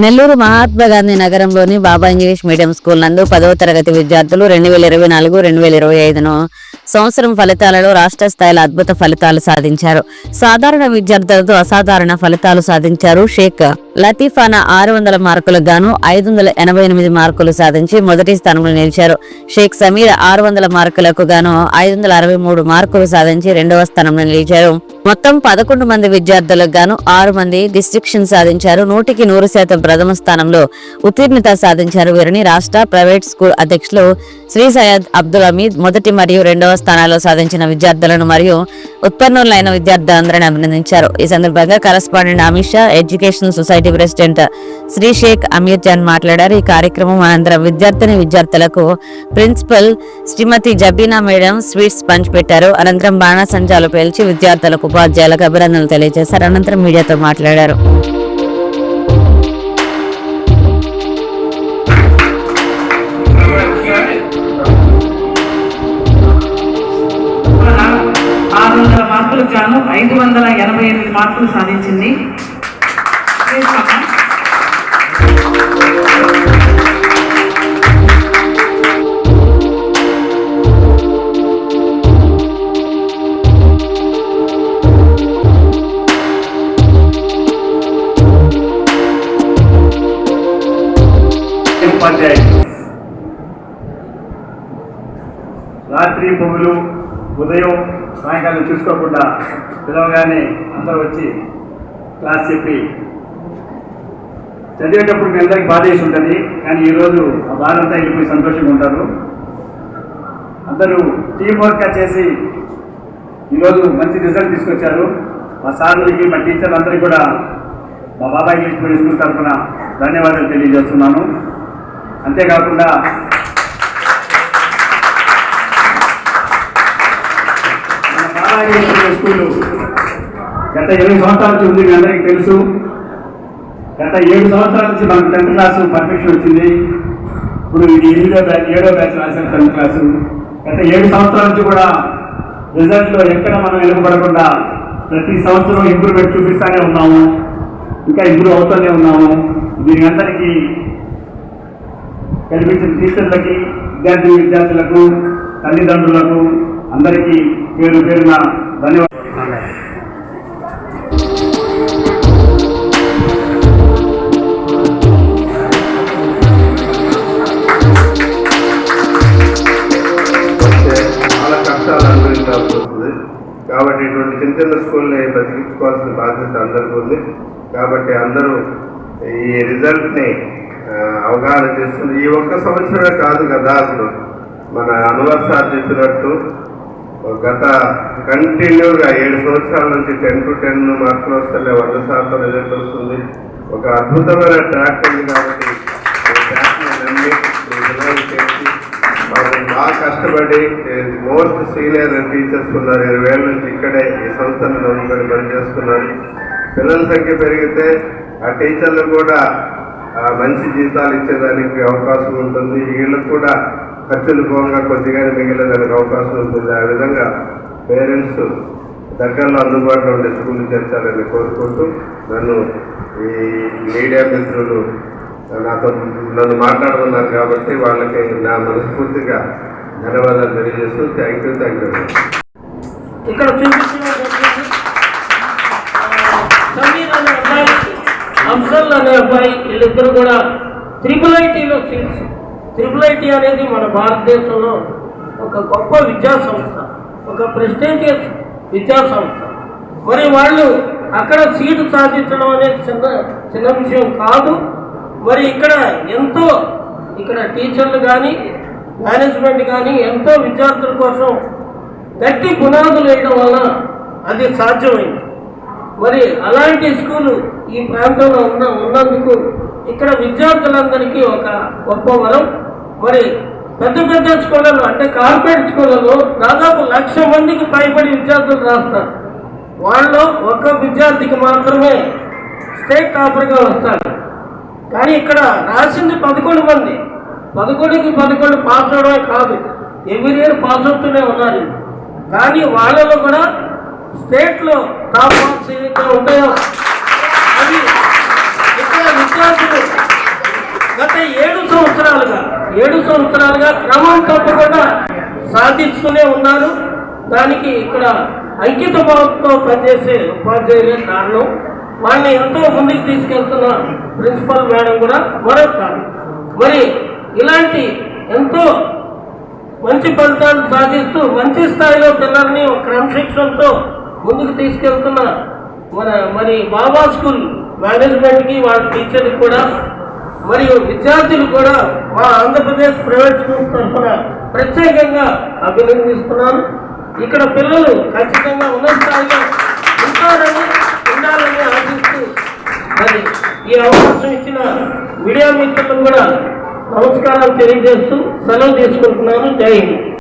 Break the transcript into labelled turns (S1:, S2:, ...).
S1: నెల్లూరు మహాత్మా గాంధీ నగరంలోని బాబా English medium school నందు పదవ తరగతి విద్యార్థులు రెండు వేల ఇరవై నాలుగు రెండు వేల ఇరవై ఐదును సంవత్సరం ఫలితాలలో రాష్ట్ర స్థాయిలో అద్భుత ఫలితాలు సాధించారు. సాధారణ విద్యార్థులతో అసాధారణ ఫలితాలు సాధించారు షేక్ లతీఫానా ఆరు వందల మార్కులకు గాను ఐదు వందల ఎనభై ఎనిమిది మార్కులు సాధించి మొదటి స్థానంలో నిలిచారు. షేక్ సమీర్ ఆరు వందల మార్కులకు గాను ఐదు వందల అరవై మూడు మార్కులు సాధించి రెండవ స్థానంలో నిలిచారు. మొత్తం పదకొండు మంది విద్యార్థులకు గాను ఆరు మంది డిస్ట్రిక్షన్ సాధించారు. నూటికి నూరు శాతం ప్రథమ స్థానంలో ఉత్తీర్ణత సాధించారు వీరిని రాష్ట్ర ప్రైవేట్ స్కూల్ అధ్యక్షులు శ్రీ సయ్యద్ అబ్దుల్ అమీద్ మొదటి మరియు రెండవ స్థానాల్లో సాధించిన విద్యార్థులను మరియు ఉత్పన్నులైన విద్యార్థులందరినీ అభినందించారు. ఈ సందర్భంగా correspondent Amit Shah education society president Shri Sheikh Ameer Jan మాట్లాడారు. ఈ కార్యక్రమం అనంతరం విద్యార్థిని విద్యార్థులకు principal Shrimati Jabeena madam sweets పంచిపెట్టారు. అనంతరం బాణాసంచాలు పేల్చి విద్యార్థులకు ఉపాధ్యాయులకు అభినందనలు తెలియజేశారు. అనంతరం మీడియాతో మాట్లాడారు.
S2: మార్కులు గాను ఐదు వందల ఎనభై ఎనిమిది మార్కులు సాధించింది. చేస్తామా?
S3: రాత్రి పొగులు ఉదయం సాయంకాలం చూసుకోకుండా పిలవగానే అందరూ వచ్చి క్లాస్ చెప్పి చదివేటప్పుడు మీ అందరికి బాధ వేసి ఉంటుంది కానీ ఈరోజు ఆ బాధ అంతా వెళ్ళిపోయి సంతోషంగా ఉంటారు. అందరూ టీం వర్క్గా చేసి ఈరోజు మంచి రిజల్ట్ తీసుకొచ్చారు. మా సార్లకి మా టీచర్లందరికీ కూడా మా బాబా ఇంగ్లీష్ మీడియం స్కూల్ తరఫున ధన్యవాదాలు తెలియజేస్తున్నాను. అంతేకాకుండా మన బాబా స్కూలు గత ఇరవై సంవత్సరాల నుంచి ఉంది మీ అందరికీ తెలుసు. గత ఏడు సంవత్సరాల నుంచి మనకు టెన్త్ క్లాస్ పర్ఫెక్షన్ వచ్చింది. ఇప్పుడు ఇది ఎనిమిదో బ్యాచ్ ఏడో బ్యాచ్ రాశారు టెన్త్ క్లాసు. గత ఏడు సంవత్సరాల నుంచి కూడా రిజల్ట్లో ఎక్కడ మనం వెనుకబడకుండా ప్రతి సంవత్సరం ఇంప్రూవ్మెంట్ చూపిస్తూనే ఉన్నాము. ఇంకా ఇంప్రూవ్ అవుతూనే ఉన్నాము. దీని అందరికీ కనిపించిన టీచర్లకి విద్యార్థి విద్యార్థులకు తల్లిదండ్రులకు అందరికీ పేరు పేరున ధన్యవాదాలు.
S4: కాబట్టి ఇటువంటి చిన్న చిన్న స్కూల్ని బతికించుకోవాల్సిన బాధ్యత అందరికీ ఉంది. కాబట్టి అందరూ ఈ రిజల్ట్ని అవగాహన చేస్తుంది. ఈ ఒక్క సంవత్సరమే కాదు కదా అసలు మన అన్వర్ సార్ చెప్పినట్టు గత కంటిన్యూగా ఏడు సంవత్సరాల నుంచి టెన్ టు టెన్ మార్కులు వస్తేనే వంద శాతం రిజల్ట్ వస్తుంది. ఒక అద్భుతమైన ట్రాక్ ఉంది కాబట్టి చేసి బాగా కష్టపడి మోస్ట్ సీనియర్ టీచర్స్ ఉన్నారు. ఇరవై ఏళ్ళ నుంచి ఇక్కడే ఈ సంస్థను నమ్ముకొని పనిచేస్తున్నారు. పిల్లల సంఖ్య పెరిగితే ఆ టీచర్లు కూడా మంచి జీతాలు ఇచ్చేదానికి అవకాశం ఉంటుంది. వీళ్ళకు కూడా ఖర్చులు పోగా కొద్దిగానే మిగిలేదానికి అవకాశం ఉంటుంది. ఆ విధంగా పేరెంట్స్ దగ్గరలో అందుబాటులో ఉండే స్కూల్ చేర్చాలని కోరుకుంటూ నన్ను ఈ మీడియా మిత్రులు నాతో నన్ను మాట్లాడుతున్నారు కాబట్టి వాళ్ళకి నా మనస్ఫూర్తిగా ధన్యవాదాలు తెలియజేస్తూ థ్యాంక్ యూ థ్యాంక్ యూ
S2: ఇక్కడ అమ్మాయి అబ్బాయి వీళ్ళిద్దరు కూడా త్రిపుల్ ఐటీలో సీట్స్ త్రిపుల్ ఐటీ అనేది మన భారతదేశంలో ఒక గొప్ప విద్యా సంస్థ ఒక ప్రెస్టేజియస్ విద్యా సంస్థ. మరి వాళ్ళు అక్కడ సీటు సాధించడం అనేది చిన్న చిన్న విషయం కాదు. మరి ఇక్కడ ఎంతో ఇక్కడ టీచర్లు కానీ మేనేజ్మెంట్ కానీ ఎంతో విద్యార్థుల కోసం గట్టి పునాదులు వేయడం వల్ల అది సాధ్యమైంది. మరి అలాంటి స్కూలు ఈ ప్రాంతంలో ఉన్న ఉన్నందుకు ఇక్కడ విద్యార్థులందరికీ ఒక గొప్ప వరం. మరి పెద్ద పెద్ద స్కూళ్ళలో అంటే కార్పొరేట్ స్కూళ్ళలో దాదాపు లక్ష మందికి పైబడి విద్యార్థులు రాస్తారు. వాళ్ళు ఒక విద్యార్థికి మాత్రమే స్టేట్ టాపర్గా వస్తారు. కానీ ఇక్కడ రాసింది పదకొండు మంది. పదకొండుకి పదకొండు పాస్ అవడమే కాదు. ఎవ్రీ ఇయర్ పాస్ అవుతూనే ఉన్నారు. కానీ వాళ్ళలో కూడా స్టేట్లో టాప్ మార్క్స్ ఏదైతే ఉంటాయో? అవి ఇక్కడ విద్యార్థులు ఏడు సంవత్సరాలుగా ఏడు సంవత్సరాలుగా క్రమం తప్పకుండా సాధిస్తూనే ఉన్నారు. దానికి ఇక్కడ అంకిత భావంతో పనిచేసే ఉపాధ్యాయులే కారణం. వాళ్ళని ఎంతో ముందుకు తీసుకెళ్తున్న ప్రిన్సిపల్ మేడం కూడా మరో కారణం. మరి ఇలాంటి ఎంతో మంచి ఫలితాలు సాధిస్తూ మంచి స్థాయిలో పిల్లల్ని ఒక క్రమశిక్షణతో ముందుకు తీసుకెళ్తున్న మన మరి బాబా స్కూల్ మేనేజ్మెంట్కి వాళ్ళ టీచర్కి కూడా మరియు విద్యార్థులు కూడా మా ఆంధ్రప్రదేశ్ ప్రైవేట్ స్కూల్ తరఫున ప్రత్యేకంగా అభినందిస్తున్నాను. ఇక్కడ పిల్లలు ఖచ్చితంగా ఉన్నత స్థాయిలో ఉంటారని ఉండాలని ఆశిస్తూ మరి ఈ అవకాశం ఇచ్చిన మీడియా మిత్రులకు కూడా నమస్కారాలు తెలియజేస్తూ సెలవు తీసుకుంటున్నాను. జై హింద్.